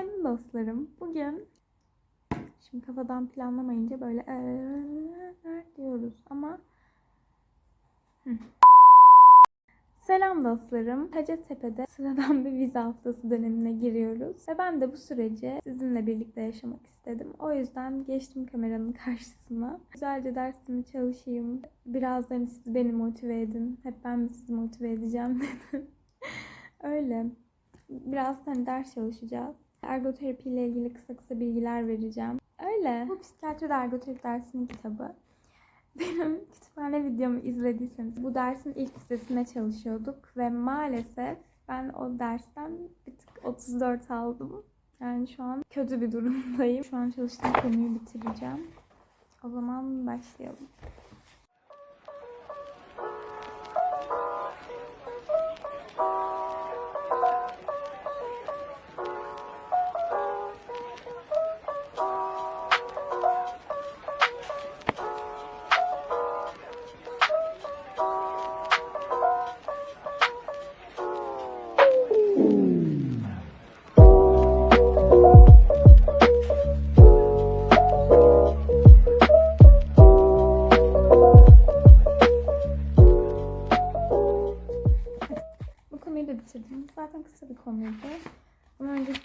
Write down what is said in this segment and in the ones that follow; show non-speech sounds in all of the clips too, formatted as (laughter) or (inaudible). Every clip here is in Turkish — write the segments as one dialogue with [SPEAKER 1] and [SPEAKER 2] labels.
[SPEAKER 1] Günaydın dostlarım. Bugün şimdi kafadan planlamayınca böyle "Eee" diyoruz ama Hı. Selam dostlarım. Hacettepe'de sıradan bir vize haftası dönemine giriyoruz. Ve ben de bu süreci sizinle birlikte yaşamak istedim. O yüzden geçtim kameranın (laughs) karşısına. Güzelce dersimi çalışayım. Biraz hani siz beni motive edin. Hep ben mi sizi motive edeceğim (laughs) dedim. Öyle. Biraz hani ders çalışacağız. Ergoterapi ile ilgili kısa kısa bilgiler vereceğim. Öyle. Bu psikiyatri ve ergoterapi dersinin kitabı. (laughs) Benim kütüphane videomu izlediyseniz bu dersin ilk vizesine çalışıyorduk ve maalesef ben o dersten bir tık 34 aldım. Yani şu an kötü bir durumdayım. Şu an çalıştığım konuyu bitireceğim. O zaman başlayalım.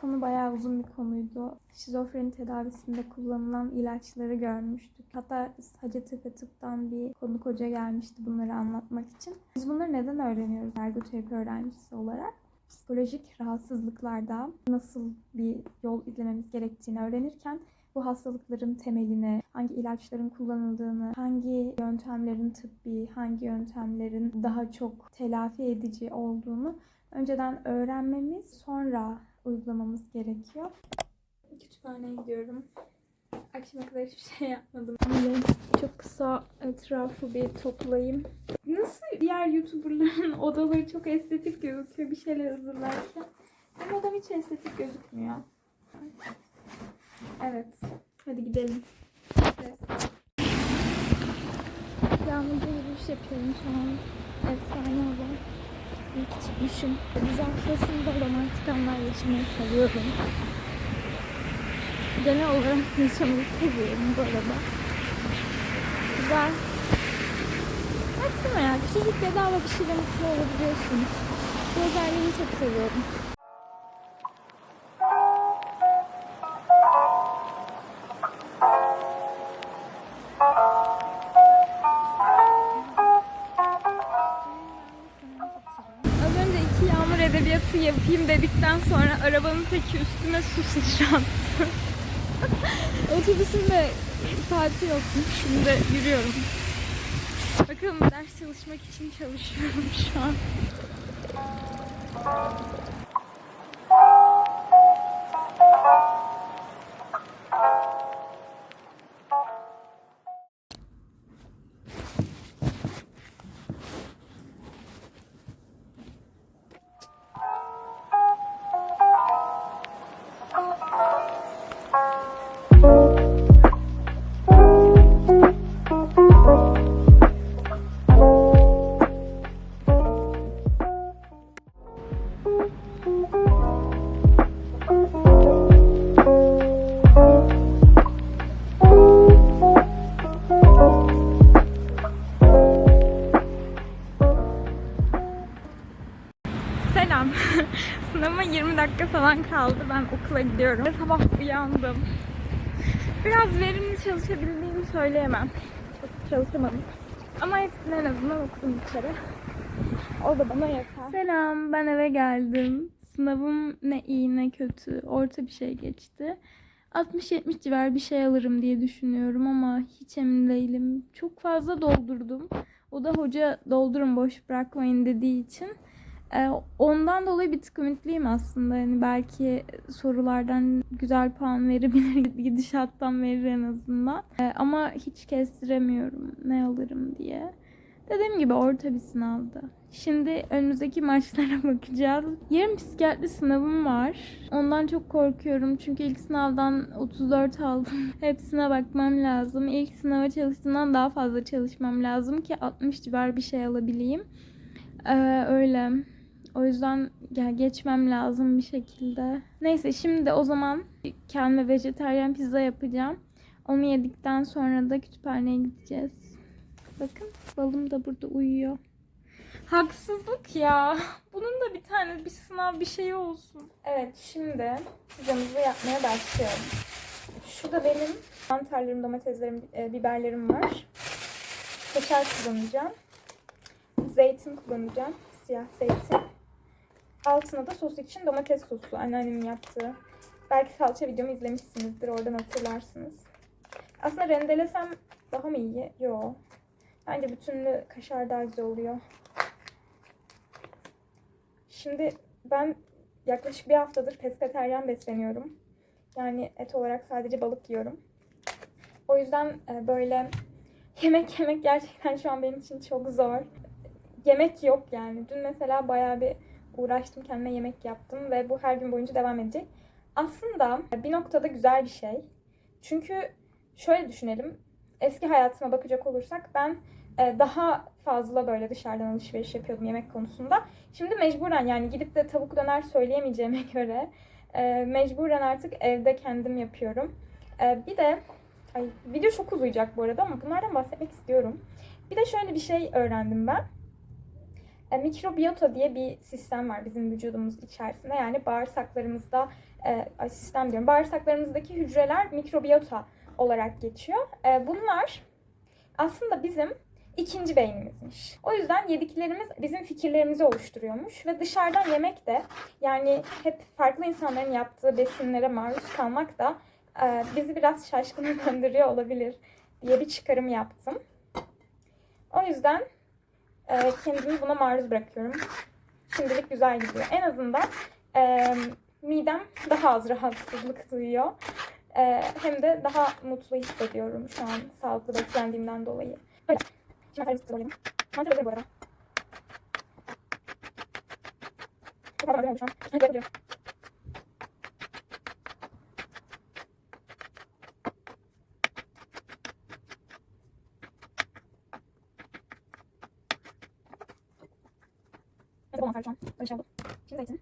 [SPEAKER 1] Konu bayağı uzun bir konuydu. Şizofreni tedavisinde kullanılan ilaçları görmüştük. Hatta Hacettepe Tıp'tan bir konuk hoca gelmişti bunları anlatmak için. Biz bunları neden öğreniyoruz ergoterapi öğrencisi olarak? Psikolojik rahatsızlıklarda nasıl bir yol izlememiz gerektiğini öğrenirken bu hastalıkların temelini, hangi ilaçların kullanıldığını, hangi yöntemlerin tıbbi, hangi yöntemlerin daha çok telafi edici olduğunu önceden öğrenmemiz, sonra uygulamamız gerekiyor. Kütüphaneye gidiyorum. Akşama kadar hiçbir şey yapmadım. Böyle çok kısa etrafı bir toplayayım. Nasıl diğer YouTuber'ların (laughs) odaları çok estetik gözüküyor bir şeyler hazırlarken. Benim odam hiç estetik gözükmüyor. Evet. Hadi gidelim. Evet. Yağmurda yürüyüş yapıyorum şu an. Efsane olan. Ki çıkmışım. Biz haftasında romantik anlar yaşamayı seviyorum. Genel olarak (laughs) yaşamayı seviyorum bu arada. Güzel. Baksana ya küçücük bedava bir şeyle mutlu olabiliyorsunuz. Bu özelliğini çok seviyorum. Arabanın teki üstüme su sıçrattı. (laughs) Otobüsün de saati yokmuş. Şimdi yürüyorum. Bakalım ders çalışmak için çalışıyorum şu an. Kaldı. Ben okula gidiyorum. Ve sabah uyandım. Biraz verimli çalışabildiğimi söyleyemem. Çok çalışamadım. Ama hepsini en azından okudum bir. O da bana yeter. Selam. Ben eve geldim. Sınavım ne iyi ne kötü. Orta bir şey geçti. 60-70 civar bir şey alırım diye düşünüyorum ama hiç emin değilim. Çok fazla doldurdum. O da hoca doldurun boş bırakmayın dediği için. Ee, ondan dolayı bir tık ümitliyim aslında. Yani belki sorulardan güzel puan verebilir, (laughs) gidişattan verir en azından. Ee, ama hiç kestiremiyorum ne alırım diye. Dediğim gibi orta bir sınavdı. Şimdi önümüzdeki (laughs) maçlara bakacağız. Yarın psikiyatri sınavım var. Ondan çok korkuyorum çünkü ilk sınavdan 34 aldım. (laughs) Hepsine bakmam lazım. İlk sınava çalıştığımdan daha fazla çalışmam lazım ki 60 civar bir şey alabileyim. Ee, öyle. O yüzden ya geçmem lazım bir şekilde. Neyse şimdi o zaman kendime vejetaryen pizza yapacağım. Onu yedikten sonra da kütüphaneye gideceğiz. Bakın balım da burada uyuyor. Haksızlık ya. (laughs) Bunun da bir tane bir sınav bir şey olsun. Evet şimdi pizzamızı yapmaya başlıyorum. Şu da benim mantarlarım, domateslerim, e, biberlerim var. Kaşar kullanacağım. Zeytin kullanacağım. Siyah zeytin. Altına da sos için domates sosu anneannemin yaptığı. Belki salça videomu izlemişsinizdir. Oradan hatırlarsınız. Aslında rendelesem daha mı iyi? Yok. Bence bütünlü kaşar daha güzel oluyor. Şimdi ben yaklaşık bir haftadır pesketeryan besleniyorum. Yani et olarak sadece balık yiyorum. O yüzden e, böyle yemek yemek gerçekten şu an benim için çok zor. Yemek yok yani. Dün mesela bayağı bir uğraştım kendime yemek yaptım ve bu her gün boyunca devam edecek. Aslında bir noktada güzel bir şey. Çünkü şöyle düşünelim. Eski hayatıma bakacak olursak ben e, daha fazla böyle dışarıdan alışveriş yapıyordum yemek konusunda. Şimdi mecburen yani gidip de tavuk döner söyleyemeyeceğime (laughs) göre e, mecburen artık evde kendim yapıyorum. E, bir de ay, video çok uzayacak bu arada ama bunlardan bahsetmek istiyorum. Bir de şöyle bir şey öğrendim ben. E, mikrobiyota diye bir sistem var bizim vücudumuz içerisinde. Yani bağırsaklarımızda e, sistem diyorum. Bağırsaklarımızdaki hücreler mikrobiyota olarak geçiyor. E, bunlar aslında bizim ikinci beynimizmiş. O yüzden yediklerimiz bizim fikirlerimizi oluşturuyormuş ve dışarıdan yemek de yani hep farklı insanların yaptığı besinlere maruz kalmak da e, bizi biraz şaşkına döndürüyor olabilir diye bir çıkarım yaptım. O yüzden e, kendimi buna maruz bırakıyorum. Şimdilik güzel gidiyor. En azından e, midem daha az rahatsızlık duyuyor. E, hem de daha mutlu hissediyorum şu an sağlıklı beslendiğimden dolayı. Böyle. Şimdi mantarımızı alayım. Mantar hazır bu arada. Çok fazla an. Şey oldu. Şimdi zeytin.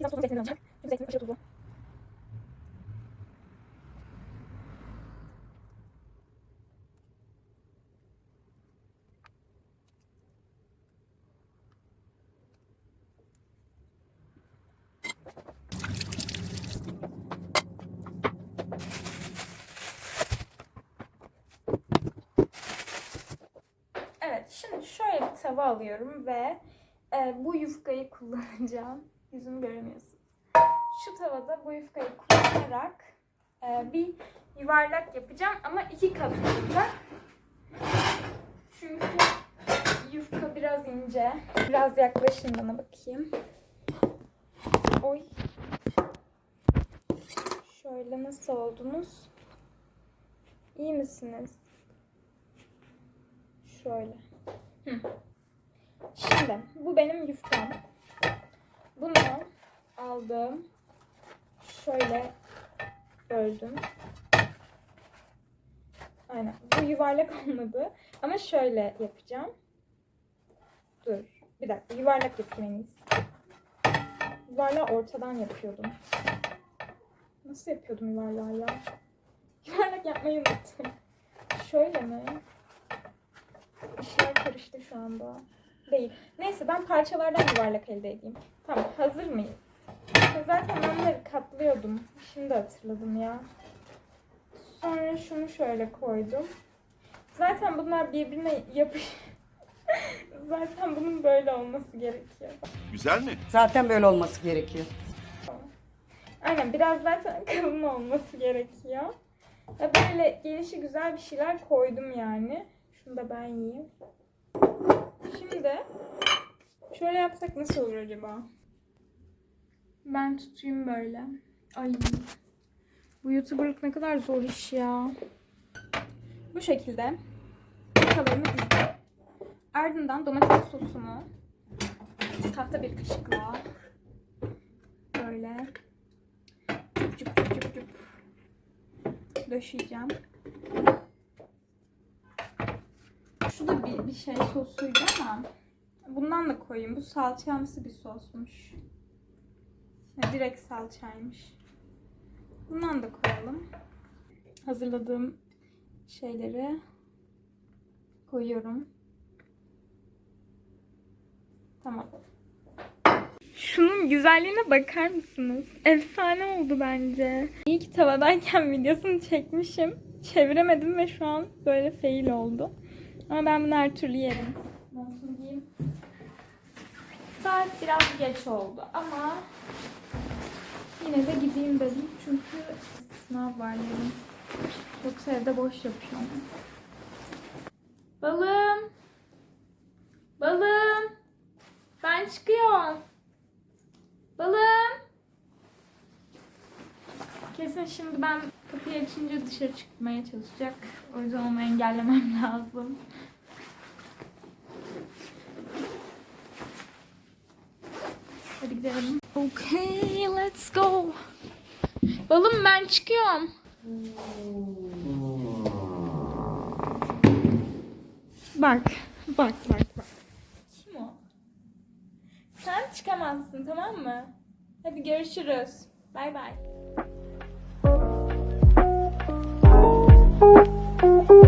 [SPEAKER 1] Biraz tuzlu zeytin olacak. Şimdi zeytin aşırı tuzlu. Evet, şimdi şöyle bir tava alıyorum ve e, bu yufkayı kullanacağım. (laughs) Yüzümü göremiyorsunuz. Şu tavada bu yufkayı kullanarak e, bir yuvarlak yapacağım ama iki kat olacak. Çünkü yufka biraz ince. Biraz yaklaşın bana bakayım. Oy. Şöyle nasıl oldunuz? İyi misiniz? Şöyle. Hı. Şimdi bu benim yufkam. Bunu aldım. Şöyle böldüm. Aynen. Bu yuvarlak (laughs) olmadı. Ama şöyle yapacağım. Dur. Bir dakika. Yuvarlak yapayım en ortadan yapıyordum. Nasıl yapıyordum yuvarlağı ya? Yuvarlak yapmayı unuttum. Şöyle mi? İşler karıştı şu anda. Değil. Neyse ben parçalardan yuvarlak elde edeyim. Tamam hazır mıyız? Ya Zaten ben bunları katlıyordum. Şimdi hatırladım ya. Sonra şunu şöyle koydum. Zaten bunlar birbirine yapış... (laughs) Zaten bunun böyle olması gerekiyor.
[SPEAKER 2] Güzel mi?
[SPEAKER 3] Zaten böyle olması gerekiyor.
[SPEAKER 1] Aynen biraz zaten kalın olması gerekiyor. Ve böyle gelişi güzel bir şeyler koydum yani. Şunu da ben yiyeyim. Şimdi şöyle yapsak nasıl olur acaba? Ben tutayım böyle. Ay. Bu youtuberlık ne kadar zor iş ya. Bu şekilde kalarımı dizdim. Ardından domates sosumu tahta bir kaşıkla böyle cüp cüp cüp cüp döşeyeceğim. Şu da bir, şey sosuydu ama bu bundan da koyayım. Bu salçamsı bir sosmuş. Ya, direkt salçaymış. Bundan da koyalım. Hazırladığım şeyleri koyuyorum. Tamam. Şunun güzelliğine bakar mısınız? Efsane oldu bence. İyi ki tavadayken (laughs) videosunu çekmişim. Çeviremedim ve şu an böyle fail oldu. Ama ben bunu her türlü yerim. Montumu giyeyim. Saat biraz geç oldu ama yine de gideyim dedim çünkü sınav var yarın. Yoksa evde boş yapıyorum. Balım. Balım. Ben çıkıyorum. Balım. Kesin şimdi ben kapıyı açınca dışarı çıkmaya çalışacak. O yüzden onu engellemem (laughs) lazım. Hadi gidelim. Okay, let's go. Balım ben çıkıyorum. Bak, bak, bak, bak. Kim o? Sen çıkamazsın tamam mı? Hadi görüşürüz. Bay bay. Thank you.